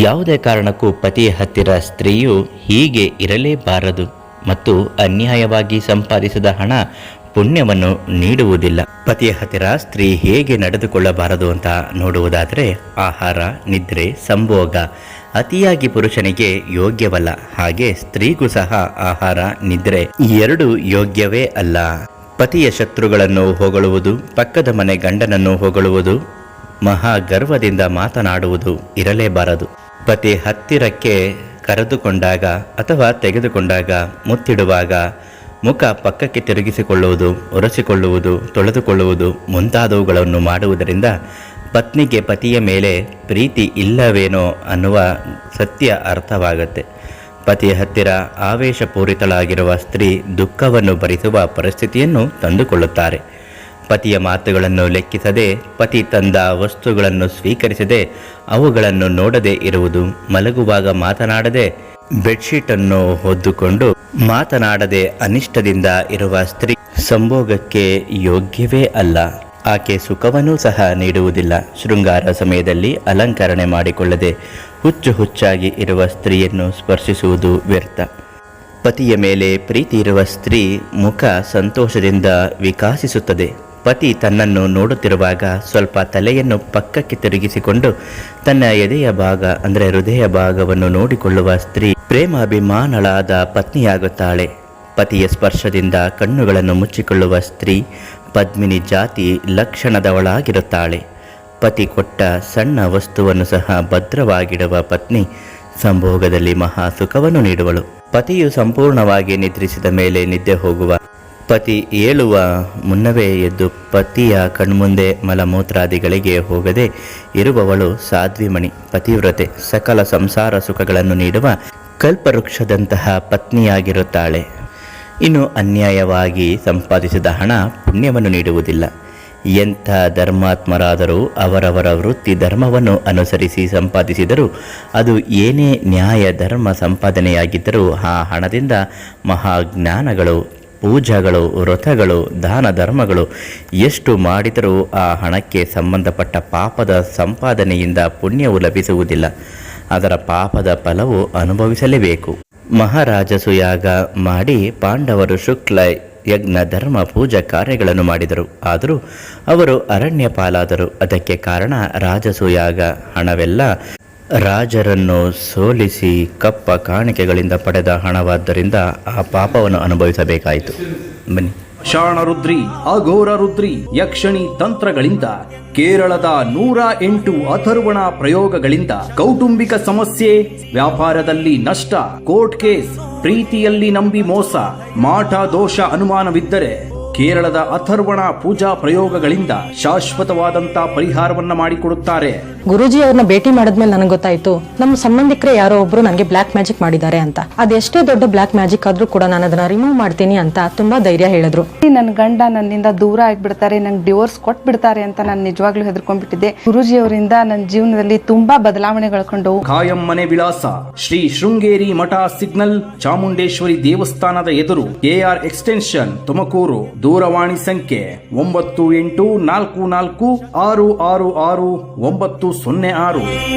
ಯಾವುದೇ ಕಾರಣಕ್ಕೂ ಪತಿಯ ಹತ್ತಿರ ಸ್ತ್ರೀಯು ಹೀಗೆ ಇರಲೇಬಾರದು ಮತ್ತು ಅನ್ಯಾಯವಾಗಿ ಸಂಪಾದಿಸಿದ ಹಣ ಪುಣ್ಯವನ್ನು ನೀಡುವುದಿಲ್ಲ. ಪತಿಯ ಹತ್ತಿರ ಸ್ತ್ರೀ ಹೇಗೆ ನಡೆದುಕೊಳ್ಳಬಾರದು ಅಂತ ನೋಡುವುದಾದರೆ ಆಹಾರ, ನಿದ್ರೆ, ಸಂಭೋಗ ಅತಿಯಾಗಿ ಪುರುಷನಿಗೆ ಯೋಗ್ಯವಲ್ಲ. ಹಾಗೆ ಸ್ತ್ರೀಗೂ ಸಹ ಆಹಾರ, ನಿದ್ರೆ ಎರಡು ಯೋಗ್ಯವೇ ಅಲ್ಲ. ಪತಿಯ ಶತ್ರುಗಳನ್ನು ಹೊಗಳುವುದು, ಪಕ್ಕದ ಮನೆ ಗಂಡನನ್ನು ಹೊಗಳುವುದು ಮಹಾ ಗರ್ವದಿಂದ ಮಾತನಾಡುವುದು ಇರಲೇಬಾರದು. ಪತಿ ಹತ್ತಿರಕ್ಕೆ ಕರೆದುಕೊಂಡಾಗ ಅಥವಾ ತೆಗೆದುಕೊಂಡಾಗ ಮುತ್ತಿಡುವಾಗ ಮುಖ ಪಕ್ಕಕ್ಕೆ ತಿರುಗಿಸಿಕೊಳ್ಳುವುದು, ಒರೆಸಿಕೊಳ್ಳುವುದು, ತೊಳೆದುಕೊಳ್ಳುವುದು ಮುಂತಾದವುಗಳನ್ನು ಮಾಡುವುದರಿಂದ ಪತ್ನಿಗೆ ಪತಿಯ ಮೇಲೆ ಪ್ರೀತಿ ಇಲ್ಲವೇನೋ ಅನ್ನುವ ಸತ್ಯ ಅರ್ಥವಾಗುತ್ತೆ. ಪತಿಯ ಹತ್ತಿರ ಆವೇಶಪೂರಿತಳಾಗಿರುವ ಸ್ತ್ರೀ ದುಃಖವನ್ನು ಭರಿಸುವ ಪರಿಸ್ಥಿತಿಯನ್ನು ತಂದುಕೊಳ್ಳುತ್ತಾರೆ. ಪತಿಯ ಮಾತುಗಳನ್ನು ಲೆಕ್ಕಿಸದೆ, ಪತಿ ತಂದ ವಸ್ತುಗಳನ್ನು ಸ್ವೀಕರಿಸದೆ, ಅವುಗಳನ್ನು ನೋಡದೆ ಇರುವುದು ಮಲಗುವಾಗ ಮಾತನಾಡದೆ, ಬೆಡ್ಶೀಟನ್ನು ಹೊದ್ದುಕೊಂಡು ಮಾತನಾಡದೆ ಅನಿಷ್ಟದಿಂದ ಇರುವ ಸ್ತ್ರೀ ಸಂಭೋಗಕ್ಕೆ ಯೋಗ್ಯವೇ ಅಲ್ಲ. ಆಕೆ ಸುಖವನ್ನೂ ಸಹ ನೀಡುವುದಿಲ್ಲ. ಶೃಂಗಾರ ಸಮಯದಲ್ಲಿ ಅಲಂಕರಣೆ ಮಾಡಿಕೊಳ್ಳದೆ ಹುಚ್ಚು ಹುಚ್ಚಾಗಿ ಇರುವ ಸ್ತ್ರೀಯನ್ನು ಸ್ಪರ್ಶಿಸುವುದು ವ್ಯರ್ಥ. ಪತಿಯ ಮೇಲೆ ಪ್ರೀತಿ ಇರುವ ಸ್ತ್ರೀ ಮುಖ ಸಂತೋಷದಿಂದ ವಿಕಾಸಿಸುತ್ತದೆ. ಪತಿ ತನ್ನನ್ನು ನೋಡುತ್ತಿರುವಾಗ ಸ್ವಲ್ಪ ತಲೆಯನ್ನು ಪಕ್ಕಕ್ಕೆ ತಿರುಗಿಸಿಕೊಂಡು ತನ್ನ ಎದೆಯ ಭಾಗ, ಅಂದರೆ ಹೃದಯ ಭಾಗವನ್ನು ನೋಡಿಕೊಳ್ಳುವ ಸ್ತ್ರೀ ಪ್ರೇಮಾಭಿಮಾನಳಾದ ಪತ್ನಿಯಾಗುತ್ತಾಳೆ. ಪತಿಯ ಸ್ಪರ್ಶದಿಂದ ಕಣ್ಣುಗಳನ್ನು ಮುಚ್ಚಿಕೊಳ್ಳುವ ಸ್ತ್ರೀ ಪದ್ಮಿನಿ ಜಾತಿ ಲಕ್ಷಣದವಳಾಗಿರುತ್ತಾಳೆ. ಪತಿ ಕೊಟ್ಟ ಸಣ್ಣ ವಸ್ತುವನ್ನು ಸಹ ಭದ್ರವಾಗಿಡುವ ಪತ್ನಿ ಸಂಭೋಗದಲ್ಲಿ ಮಹಾ ಸುಖವನ್ನು ನೀಡುವಳು. ಪತಿಯು ಸಂಪೂರ್ಣವಾಗಿ ನಿದ್ರಿಸಿದ ಮೇಲೆ ನಿದ್ದೆ ಹೋಗುವ. ಪತಿ ಏಳುವ ಮುನ್ನವೇ ಎದ್ದು ಪತಿಯ ಕಣ್ಮುಂದೆ ಮಲಮೂತ್ರಾದಿಗಳಿಗೆ ಹೋಗದೆ ಇರುವವಳು ಸಾಧ್ವಿಮಣಿ, ಪತಿವ್ರತೆ, ಸಕಲ ಸಂಸಾರ ಸುಖಗಳನ್ನು ನೀಡುವ ಕಲ್ಪವೃಕ್ಷದಂತಹ ಪತ್ನಿಯಾಗಿರುತ್ತಾಳೆ. ಇನ್ನು ಅನ್ಯಾಯವಾಗಿ ಸಂಪಾದಿಸಿದ ಹಣ ಪುಣ್ಯವನ್ನು ನೀಡುವುದಿಲ್ಲ. ಎಂಥ ಧರ್ಮಾತ್ಮರಾದರೂ ಅವರವರ ವೃತ್ತಿ ಧರ್ಮವನ್ನು ಅನುಸರಿಸಿ ಸಂಪಾದಿಸಿದರೂ ಅದು ಏನೇ ನ್ಯಾಯ ಧರ್ಮ ಸಂಪಾದನೆಯಾಗಿದ್ದರೂ ಆ ಹಣದಿಂದ ಮಹಾಜ್ಞಾನಗಳು, ಪೂಜಾಗಳು, ವ್ರತಗಳು, ದಾನ ಧರ್ಮಗಳು ಎಷ್ಟು ಮಾಡಿದರೂ ಆ ಹಣಕ್ಕೆ ಸಂಬಂಧಪಟ್ಟ ಪಾಪದ ಸಂಪಾದನೆಯಿಂದ ಪುಣ್ಯವು ಲಭಿಸುವುದಿಲ್ಲ. ಅದರ ಪಾಪದ ಫಲವು ಅನುಭವಿಸಲೇಬೇಕು. ಮಹಾರಾಜಸು ಯಾಗ ಮಾಡಿ ಪಾಂಡವರು ಶುಕ್ಲ ಯಜ್ಞ, ಧರ್ಮ, ಪೂಜಾ ಕಾರ್ಯಗಳನ್ನು ಮಾಡಿದರು. ಆದರೂ ಅವರು ಅರಣ್ಯ ಪಾಲಾದರು ಅದಕ್ಕೆ ಕಾರಣ ರಾಜಸೂಯಾಗ ಹಣವೆಲ್ಲ ರಾಜರನ್ನು ಸೋಲಿಸಿ ಕಪ್ಪ ಕಾಣಿಕೆಗಳಿಂದ ಪಡೆದ ಹಣವಾದ್ದರಿಂದ ಆ ಪಾಪವನ್ನು ಅನುಭವಿಸಬೇಕಾಯಿತು. ಬನ್ನಿ. ಶಾಣರುದ್ರಿ ಅಘೋರ ರುದ್ರಿ ಯಕ್ಷಣಿ ತಂತ್ರಗಳಿಂದ, ಕೇರಳದ ನೂರ ಎಂಟು ಅಥರ್ವಣ ಪ್ರಯೋಗಗಳಿಂದ ಕೌಟುಂಬಿಕ ಸಮಸ್ಯೆ, ವ್ಯಾಪಾರದಲ್ಲಿ ನಷ್ಟ, ಕೋರ್ಟ್ ಕೇಸ್, ಪ್ರೀತಿಯಲ್ಲಿ ನಂಬಿ ಮೋಸ, ಮಾಟ ದೋಷ ಅನುಮಾನವಿದ್ದರೆ ಕೇರಳದ ಅಥರ್ವಣ ಪೂಜಾ ಪ್ರಯೋಗಗಳಿಂದ ಶಾಶ್ವತವಾದಂತ ಪರಿಹಾರವನ್ನ ಮಾಡಿಕೊಡುತ್ತಾರೆ. ಗುರುಜಿ ಅವ್ರನ್ನ ಭೇಟಿ ಮಾಡಿದ್ಮೇಲೆ ನನಗೆ ಗೊತ್ತಾಯ್ತು ನಮ್ಮ ಸಂಬಂಧಿಕರೇ ಯಾರೋ ಒಬ್ರು ನನಗೆ ಬ್ಲಾಕ್ ಮ್ಯಾಜಿಕ್ ಮಾಡಿದ್ದಾರೆ ಅಂತ. ಅದೆಷ್ಟೇ ದೊಡ್ಡ ಬ್ಲಾಕ್ ಮ್ಯಾಜಿಕ್ ಆದ್ರೂ ಕೂಡ ನಾನು ಅದನ್ನ ರಿಮೂವ್ ಮಾಡ್ತೀನಿ ಅಂತ ತುಂಬಾ ಧೈರ್ಯ ಹೇಳಿದ್ರು. ನನ್ನ ಗಂಡ ನನ್ನಿಂದ ದೂರ ಆಗ್ಬಿಡ್ತಾರೆ ನಂಗೆ ಡಿವೋರ್ಸ್ ಕೊಟ್ಬಿಡ್ತಾರೆ ಅಂತ ನಾನು ನಿಜವಾಗ್ಲೂ ಹೆದರ್ಕೊಂಡ್ಬಿಟ್ಟಿದ್ದೆ. ಗುರುಜಿ ಅವರಿಂದ ನನ್ನ ಜೀವನದಲ್ಲಿ ತುಂಬಾ ಬದಲಾವಣೆಗಳು ಕಂಡವು ಖಾಯಂ ಮನೆ ವಿಳಾಸ ಶ್ರೀ ಶೃಂಗೇರಿ ಮಠ ಸಿಗ್ನಲ್ ಚಾಮುಂಡೇಶ್ವರಿ ದೇವಸ್ಥಾನದ ಎದುರು ಕೆಆರ್ ಎಕ್ಸ್ಟೆನ್ಷನ್ ತುಮಕೂರು ದೂರವಾಣಿ ಸಂಖ್ಯೆ ಒಂಬತ್ತು ಎಂಟು ನಾಲ್ಕು ನಾಲ್ಕು ಆರು ಆರು ಆರು ಒಂಬತ್ತು ಸೊನ್ನೆ ಆರು.